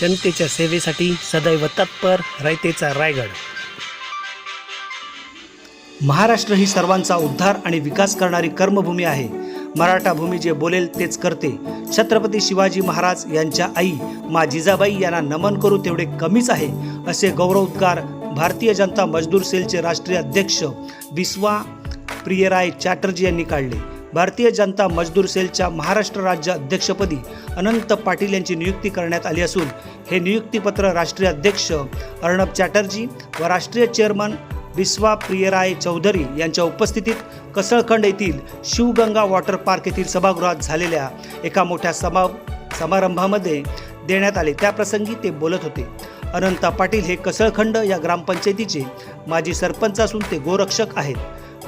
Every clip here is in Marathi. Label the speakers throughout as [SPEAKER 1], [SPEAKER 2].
[SPEAKER 1] जनतेच्या सेवेसाठी सदैव तत्पर रयतेचा रायगड.
[SPEAKER 2] महाराष्ट्र ही सर्वांचा उद्धार आणि विकास करणारी कर्मभूमी आहे. मराठा भूमी जे बोलेल तेच करते. छत्रपती शिवाजी महाराज यांच्या आई मा जिजाबाई यांना नमन करू तेवढे कमीच आहे असे गौरवोद्गार भारतीय जनता मजदूर सेलचे राष्ट्रीय अध्यक्ष बिस्वा प्रियराय चॅटर्जी यांनी काढले. भारतीय जनता मजदूर सेलच्या महाराष्ट्र राज्य अध्यक्षपदी अनंत पाटील यांची नियुक्ती करण्यात आली असून हे नियुक्तीपत्र राष्ट्रीय अध्यक्ष अर्णब चॅटर्जी व राष्ट्रीय चेअरमन बिस्वा प्रियराय चौधरी यांच्या उपस्थितीत कसळखंड येथील शिवगंगा वॉटर पार्क येथील सभागृहात झालेल्या एका मोठ्या समा समारंभामध्ये देण्यात आले. त्याप्रसंगी ते बोलत होते. अनंता पाटील हे कसळखंड या ग्रामपंचायतीचे माजी सरपंच असून ते गोरक्षक आहेत.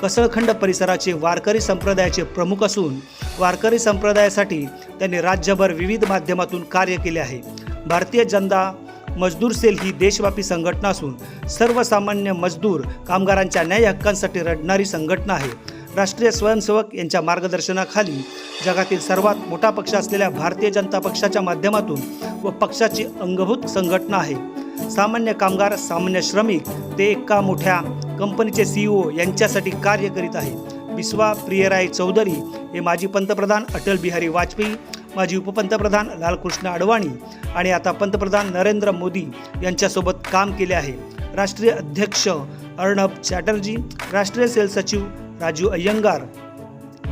[SPEAKER 2] कसळखंड परिसराचे वारकरी संप्रदायाचे प्रमुख असून वारकरी संप्रदायासाठी त्यांनी राज्यभर विविध माध्यमातून कार्य केले आहे. भारतीय जनता मजदूर सेल ही देशव्यापी संघटना असून सर्वसामान्य मजदूर कामगारांच्या न्याय हक्कांसाठी रडणारी संघटना आहे. राष्ट्रीय स्वयंसेवक यांच्या मार्गदर्शनाखाली जगातील सर्वात मोठा पक्ष असलेल्या भारतीय जनता पक्षाच्या माध्यमातून व पक्षाची अंगभूत संघटना आहे. सामान्य कामगार सामान्य श्रमिक ते एका मोठ्या कंपनीचे सीईओ यांच्यासाठी कार्य करीत आहे. बिस्वा प्रियराय चौधरी हे माजी पंतप्रधान अटल बिहारी वाजपेयी माजी उपपंतप्रधान लालकृष्ण अडवाणी आणि आता पंतप्रधान नरेंद्र मोदी यांच्यासोबत काम केले आहे. राष्ट्रीय अध्यक्ष अर्णब चॅटर्जी राष्ट्रीय सेल सचिव राजू अय्यंगार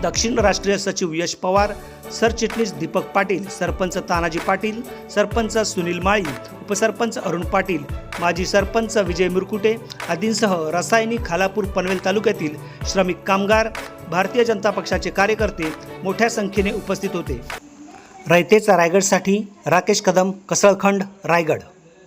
[SPEAKER 2] दक्षिण राष्ट्रीय सचिव यश पवार सरचिटणीस दीपक पाटील सरपंच तानाजी पाटील सरपंच सुनील माळी उपसरपंच अरुण पाटील माजी सरपंच विजय मुरकुटे आदींसह रसायनी खालापूर पनवेल तालुक्यातील श्रमिक कामगार भारतीय जनता पक्षाचे कार्यकर्ते मोठ्या संख्येने उपस्थित होते. रयतेचा रायगडसाठी राकेश कदम कसळखंड रायगड.